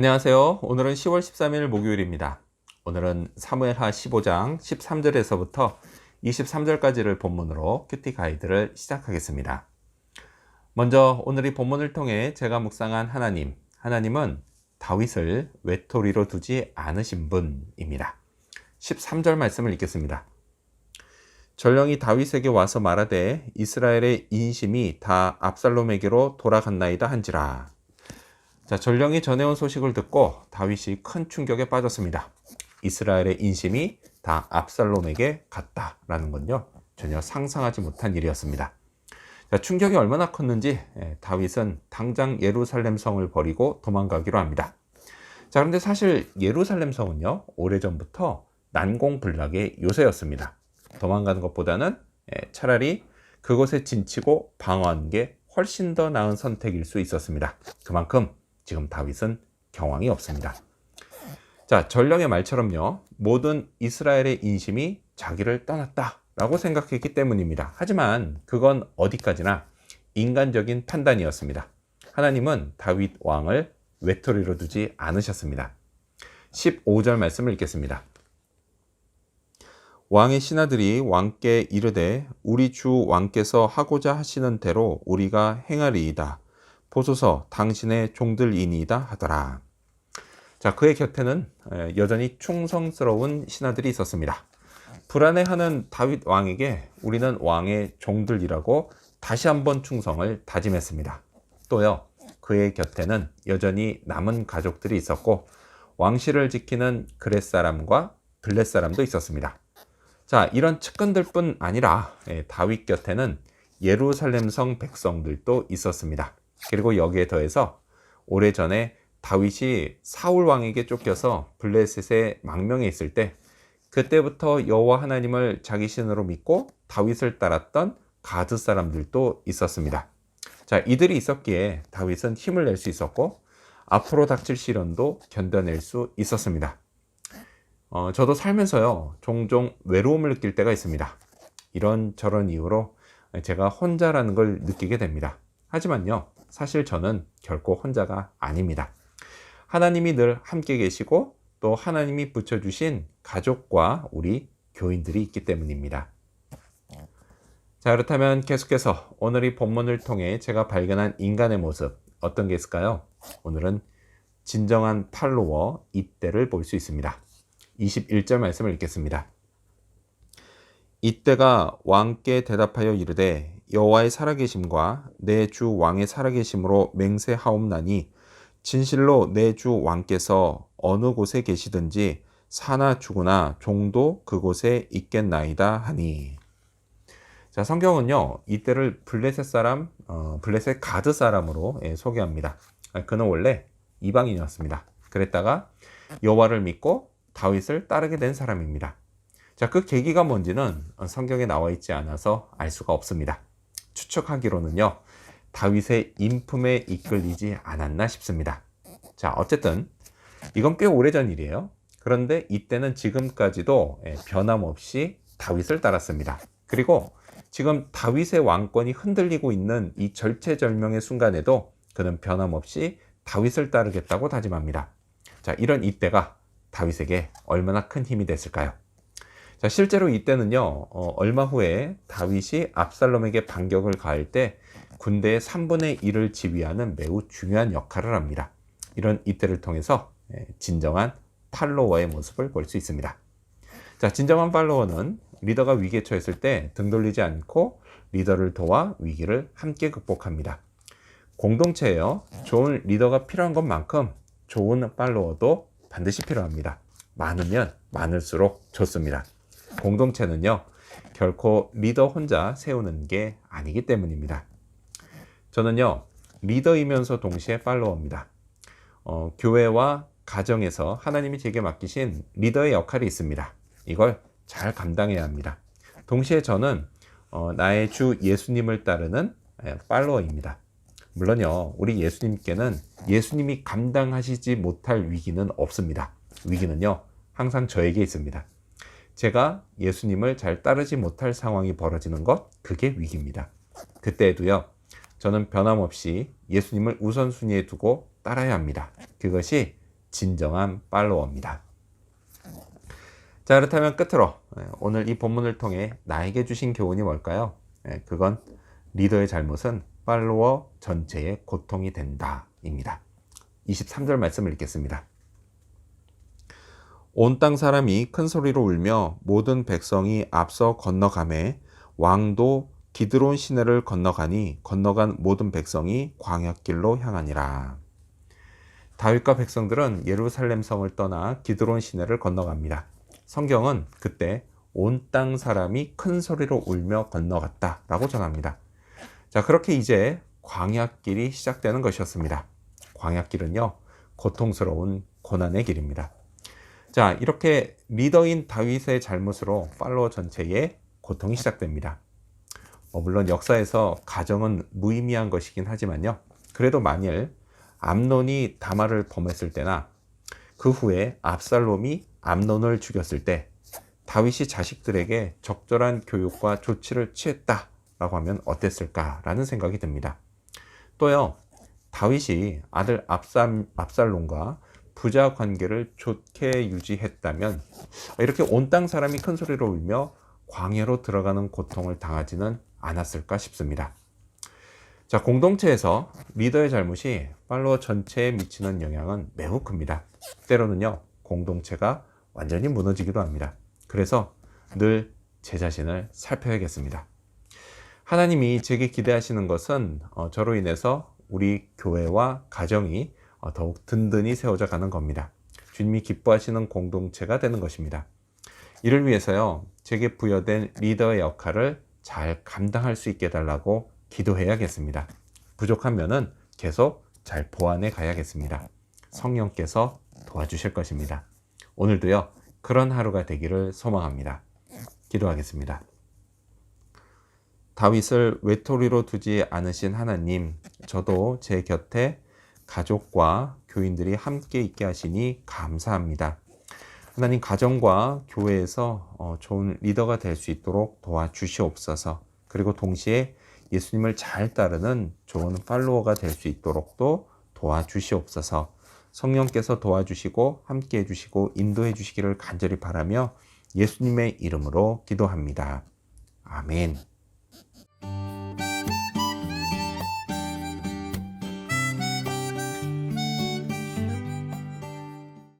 안녕하세요. 오늘은 10월 13일 목요일입니다. 오늘은 사무엘하 15장 13절에서부터 23절까지를 본문으로 큐티 가이드를 시작하겠습니다. 먼저 오늘 이 본문을 통해 제가 묵상한 하나님, 하나님은 다윗을 외톨이로 두지 않으신 분입니다. 13절 말씀을 읽겠습니다. 전령이 다윗에게 와서 말하되 이스라엘의 인심이 다 압살롬에게로 돌아갔나이다 한지라. 자, 전령이 전해온 소식을 듣고 다윗이 큰 충격에 빠졌습니다. 이스라엘의 인심이 다 압살롬에게 갔다라는 건요. 전혀 상상하지 못한 일이었습니다. 자, 충격이 얼마나 컸는지 예, 다윗은 당장 예루살렘 성을 버리고 도망가기로 합니다. 자, 그런데 사실 예루살렘 성은요. 오래전부터 난공불락의 요새였습니다. 도망가는 것보다는 예, 차라리 그곳에 진치고 방어하는 게 훨씬 더 나은 선택일 수 있었습니다. 그만큼 지금 다윗은 경황이 없습니다. 자, 전령의 말처럼요. 모든 이스라엘의 인심이 자기를 떠났다라고 생각했기 때문입니다. 하지만 그건 어디까지나 인간적인 판단이었습니다. 하나님은 다윗 왕을 외톨이로 두지 않으셨습니다. 15절 말씀을 읽겠습니다. 왕의 신하들이 왕께 이르되 우리 주 왕께서 하고자 하시는 대로 우리가 행하리이다. 보소서 당신의 종들이니이다 하더라. 자, 그의 곁에는 여전히 충성스러운 신하들이 있었습니다. 불안해하는 다윗 왕에게 우리는 왕의 종들이라고 다시 한번 충성을 다짐했습니다. 또요, 그의 곁에는 여전히 남은 가족들이 있었고 왕실을 지키는 그렛 사람과 블렛 사람도 있었습니다. 자, 이런 측근들뿐 아니라 예, 다윗 곁에는 예루살렘 성 백성들도 있었습니다. 그리고 여기에 더해서 오래전에 다윗이 사울 왕에게 쫓겨서 블레셋에 망명해 있을 때 그때부터 여호와 하나님을 자기 신으로 믿고 다윗을 따랐던 가드 사람들도 있었습니다. 자, 이들이 있었기에 다윗은 힘을 낼 수 있었고 앞으로 닥칠 시련도 견뎌낼 수 있었습니다. 어, 저도 살면서요, 종종 외로움을 느낄 때가 있습니다. 이런 저런 이유로 제가 혼자라는 걸 느끼게 됩니다. 하지만요, 사실 저는 결코 혼자가 아닙니다. 하나님이 늘 함께 계시고 또 하나님이 붙여주신 가족과 우리 교인들이 있기 때문입니다. 자, 그렇다면 계속해서 오늘 이 본문을 통해 제가 발견한 인간의 모습 어떤 게 있을까요? 오늘은 진정한 팔로워 이때를 볼 수 있습니다. 21절 말씀을 읽겠습니다. 이때가 왕께 대답하여 이르되 여호와의 살아계심과 내 주 왕의 살아계심으로 맹세하옵나니 진실로 내 주 왕께서 어느 곳에 계시든지 사나 죽으나 종도 그곳에 있겠나이다 하니 자 성경은요 이때를 블레셋 사람 어, 블레셋 가드 사람으로 예, 소개합니다 그는 원래 이방인이었습니다 그랬다가 여호와를 믿고 다윗을 따르게 된 사람입니다. 자, 그 계기가 뭔지는 성경에 나와 있지 않아서 알 수가 없습니다. 추측하기로는요, 다윗의 인품에 이끌리지 않았나 싶습니다. 자, 어쨌든 이건 꽤 오래전 일이에요. 그런데 이때는 지금까지도 예, 변함없이 다윗을 따랐습니다. 그리고 지금 다윗의 왕권이 흔들리고 있는 이 절체절명의 순간에도 그는 변함없이 다윗을 따르겠다고 다짐합니다. 자, 이런 이때가 다윗에게 얼마나 큰 힘이 됐을까요? 자, 실제로 이때는요, 어, 얼마 후에 다윗이 압살롬에게 반격을 가할 때 군대의 3분의 1을 지휘하는 매우 중요한 역할을 합니다. 이런 이때를 통해서 예, 진정한 팔로워의 모습을 볼 수 있습니다. 자, 진정한 팔로워는 리더가 위기에 처했을 때 등 돌리지 않고 리더를 도와 위기를 함께 극복합니다. 공동체에요. 좋은 리더가 필요한 것만큼 좋은 팔로워도 반드시 필요합니다. 많으면 많을수록 좋습니다. 공동체는요, 결코 리더 혼자 세우는 게 아니기 때문입니다. 저는요, 리더이면서 동시에 팔로워입니다. 어, 교회와 가정에서 하나님이 제게 맡기신 리더의 역할이 있습니다. 이걸 잘 감당해야 합니다. 동시에 저는 어, 나의 주 예수님을 따르는 팔로워입니다. 물론요, 우리 예수님께는 예수님이 감당하시지 못할 위기는 없습니다. 위기는요, 항상 저에게 있습니다. 제가 예수님을 잘 따르지 못할 상황이 벌어지는 것, 그게 위기입니다. 그때에도요, 저는 변함없이 예수님을 우선순위에 두고 따라야 합니다. 그것이 진정한 팔로워입니다. 자, 그렇다면 끝으로 예, 오늘 이 본문을 통해 나에게 주신 교훈이 뭘까요? 예, 그건 리더의 잘못은 팔로워 전체의 고통이 된다 입니다. 23절 말씀을 읽겠습니다. 온 땅 사람이 큰 소리로 울며 모든 백성이 앞서 건너가매 왕도 기드론 시내를 건너가니 건너간 모든 백성이 광야길로 향하니라. 다윗과 백성들은 예루살렘 성을 떠나 기드론 시내를 건너갑니다. 성경은 그때 온 땅 사람이 큰 소리로 울며 건너갔다라고 전합니다. 자, 그렇게 이제 광야길이 시작되는 것이었습니다. 광야길은요, 고통스러운 고난의 길입니다. 자, 이렇게 리더인 다윗의 잘못으로 팔로워 전체의 고통이 시작됩니다. 어, 물론 역사에서 가정은 무의미한 것이긴 하지만요. 그래도 만일 암논이 다말을 범했을 때나 그 후에 압살롬이 암논을 죽였을 때 다윗이 자식들에게 적절한 교육과 조치를 취했다라고 하면 어땠을까라는 생각이 듭니다. 또요, 다윗이 아들 압살, 압살롬과 부자 관계를 좋게 유지했다면 이렇게 온 땅 사람이 큰 소리로 울며 광야로 들어가는 고통을 당하지는 않았을까 싶습니다. 자, 공동체에서 리더의 잘못이 팔로워 전체에 미치는 영향은 매우 큽니다. 때로는요, 공동체가 완전히 무너지기도 합니다. 그래서 늘 제 자신을 살펴야겠습니다. 하나님이 제게 기대하시는 것은 어, 저로 인해서 우리 교회와 가정이 어, 더욱 든든히 세워져 가는 겁니다. 주님이 기뻐하시는 공동체가 되는 것입니다. 이를 위해서요, 제게 부여된 리더의 역할을 잘 감당할 수 있게 해달라고 기도해야겠습니다. 부족하면은 계속 잘 보완해 가야겠습니다. 성령께서 도와주실 것입니다. 오늘도요, 그런 하루가 되기를 소망합니다. 기도하겠습니다. 다윗을 외톨이로 두지 않으신 하나님, 저도 제 곁에 가족과 교인들이 함께 있게 하시니 감사합니다. 하나님 가정과 교회에서 어, 좋은 리더가 될 수 있도록 도와주시옵소서. 그리고 동시에 예수님을 잘 따르는 좋은 팔로워가 될 수 있도록도 도와주시옵소서. 성령께서 도와주시고 함께 해주시고 인도해 주시기를 간절히 바라며 예수님의 이름으로 기도합니다. 아멘.